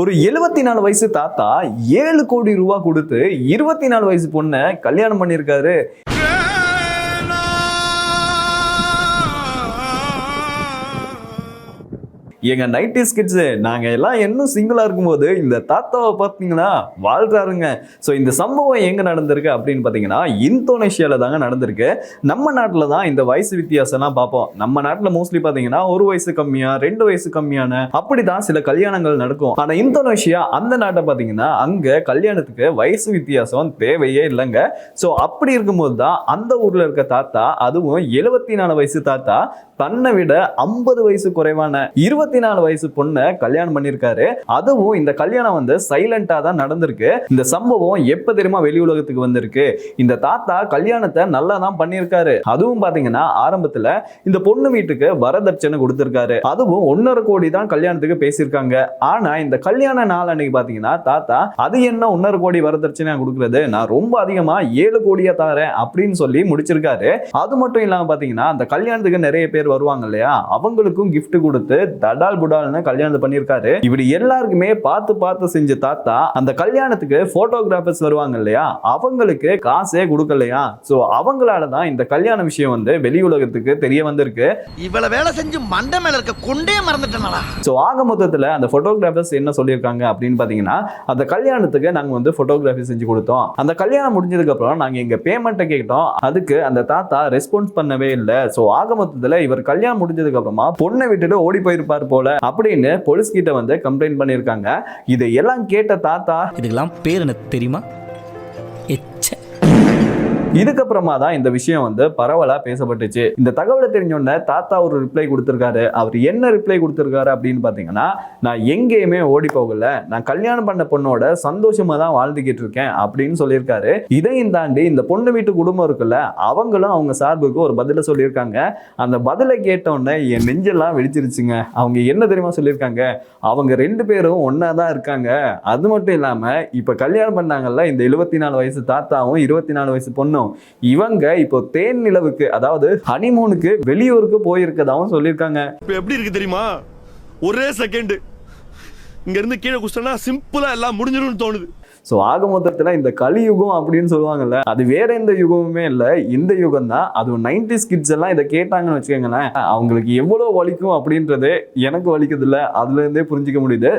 ஒரு எழுபத்தி நாலு வயசு தாத்தா ஏழு கோடி ரூபா கொடுத்து இருபத்தி நாலு வயசு பொண்ணை கல்யாணம் பண்ணியிருக்காரு. எங்க நைன்டிஸ் கிட்ஸு நாங்கள் எல்லாம் இன்னும் சிங்கிளா இருக்கும்போது இந்த தாத்தாவை பார்த்தீங்கன்னா வாழ்கிறாருங்க ஸோ இந்த சம்பவம் எங்கே நடந்திருக்கு அப்படின்னு பார்த்தீங்கன்னா இந்தோனேஷியாவில் தாங்க நடந்திருக்கு. நம்ம நாட்டில் தான் இந்த வயசு வித்தியாசம்லாம் பார்ப்போம் நம்ம நாட்டில் மோஸ்ட்லி பார்த்தீங்கன்னா ஒரு வயசு கம்மியா ரெண்டு வயசு கம்மியான அப்படிதான் சில கல்யாணங்கள் நடக்கும். ஆனால் இந்தோனேஷியா அந்த நாட்டை பார்த்தீங்கன்னா அங்கே கல்யாணத்துக்கு வயசு வித்தியாசம் தேவையே இல்லைங்க. ஸோ அப்படி இருக்கும்போது தான் அந்த ஊரில் இருக்க தாத்தா அதுவும் எழுபத்தி நாலு வயசு தாத்தா தன்னை விட ஐம்பது வயசு குறைவான இருபத்தி நாலு வயசு பொண்ணை கல்யாணம் பண்ணியிருக்காரு. அதுவும் இந்த கல்யாணம் வந்து சைலண்டா தான் நடந்திருக்கு. இந்த சம்பவம் எப்ப தெரியுமா வெளி உலகத்துக்கு வந்திருக்கு? இந்த தாத்தா கல்யாணத்தை நல்லா தான் பண்ணியிருக்காரு. அதுவும் பாத்தீங்கன்னா ஆரம்பத்துல இந்த பொண்ணு வீட்டுக்கு வரதட்சணை கொடுத்திருக்காரு. அதுவும் ஒன்னரை கோடி தான் கல்யாணத்துக்கு பேசியிருக்காங்க. ஆனா இந்த கல்யாண நாள் அன்னைக்கு பாத்தீங்கன்னா தாத்தா அது என்ன ஒன்னரை கோடி வரதட்சணையா கொடுக்கறது? நான் ரொம்ப அதிகமா ஏழு கோடியா தாரேன் அப்படின்னு சொல்லி முடிச்சிருக்காரு. அது மட்டும் இல்லாம பாத்தீங்கன்னா அந்த கல்யாணத்துக்கு நிறைய பேர் வருவாங்க இல்லையா? அவங்களுக்கும் கிஃப்ட் கொடுத்து தடால் புடால்னு கல்யாணத்தை பண்ணியிருக்காரு. இப்படி எல்லாருக்குமே பார்த்து பார்த்து செஞ்ச தாத்தா அந்த கல்யாணத்துக்கு போட்டோகிராஃபர்ஸ் வருவாங்க இல்லையா? அவங்களுக்கு காசே கொடுக்கலையா? சோ அவங்களால தான் இந்த கல்யாண விஷயம் வந்து வெளி உலகத்துக்கு தெரிய வந்திருக்கு. இவ்வளவு வேலை செஞ்சு மண்டை மேல இருக்க கொண்டே மறந்துட்டேனடா. ஸோ ஆக மொத்தத்தில் அந்த ஃபோட்டோகிராஃபர்ஸ் என்ன சொல்லியிருக்காங்க அப்படின்னு பார்த்தீங்கன்னா அந்த கல்யாணத்துக்கு நாங்கள் வந்து ஃபோட்டோகிராஃபி செஞ்சு கொடுத்தோம். அந்த கல்யாணம் முடிஞ்சதுக்கப்புறம் நாங்கள் எங்கள் பேமெண்ட்டை கேட்டோம். அதுக்கு அந்த தாத்தா ரெஸ்பான்ஸ் பண்ணவே இல்லை. ஸோ ஆக மொத்தத்தில் இவர் கல்யாணம் முடிஞ்சதுக்கு அப்புறமா பொண்ணை விட்டுட்டு ஓடி போயிருப்பார் போல அப்படின்னு போலீஸ் கிட்ட வந்து கம்ப்ளைண்ட் பண்ணியிருக்காங்க. இதை எல்லாம் கேட்ட தாத்தா இதுக்கெல்லாம் பேர் எனக்கு தெரியுமா? இதுக்கப்புறமா தான் இந்த விஷயம் வந்து பரவலா பேசப்பட்டுச்சு. இந்த தகவலை தெரிஞ்சோடனே தாத்தா ஒரு ரிப்ளை கொடுத்துருக்காரு. அவர் என்ன ரிப்ளை கொடுத்துருக்காரு அப்படின்னு பாத்தீங்கன்னா நான் எங்கேயுமே ஓடி போகல. நான் கல்யாணம் பண்ண பொண்ணோட சந்தோஷமா தான் வாழ்ந்துகிட்டு இருக்கேன் அப்படின்னு சொல்லியிருக்காரு. இதையும் தாண்டி இந்த பொண்ணு வீட்டு குடும்பம் இருக்குல்ல அவங்களும் அவங்க சார்புக்கு ஒரு பதிலை சொல்லியிருக்காங்க. அந்த பதிலை கேட்டோடனே என் நெஞ்செல்லாம் வெடிச்சிருச்சுங்க. அவங்க என்ன தெரியுமா சொல்லியிருக்காங்க? அவங்க ரெண்டு பேரும் ஒன்னா தான் இருக்காங்க. அது மட்டும் இல்லாம இப்ப கல்யாணம் பண்ணாங்கல்ல இந்த எழுபத்தி நாலு வயசு தாத்தாவும் இருபத்தி நாலு வயசு பொண்ணும். இவங்க இப்போ தேன் நிலவுக்கு அதாவது ஹனிமூனுக்கு வெளியூருக்கு போயிருக்கதாவும் சொல்லியிருக்காங்க. இப்ப எப்படி இருக்கு தெரியுமா? ஒரே செகண்ட் இங்க இருந்து கீழே குஸ்டனா சிம்பிளா எல்லாம் முடிஞ்சிரும்னு தோணுது. ஸோ ஆக மொத்தத்தில் இந்த கலியுகம் அப்படின்னு சொல்லுவாங்கல்ல அது வேற எந்த யுகமுமே இல்லை. இந்த யுகம் தான் அதுவும் நைன்டி கிட்ஸ் எல்லாம் இதை கேட்டாங்கன்னு வச்சுக்கோங்களேன். அவங்களுக்கு எவ்வளோ வலிக்கும் அப்படின்றது எனக்கு வலிக்குது இல்லை. அதுல இருந்தே புரிஞ்சுக்க முடியுது.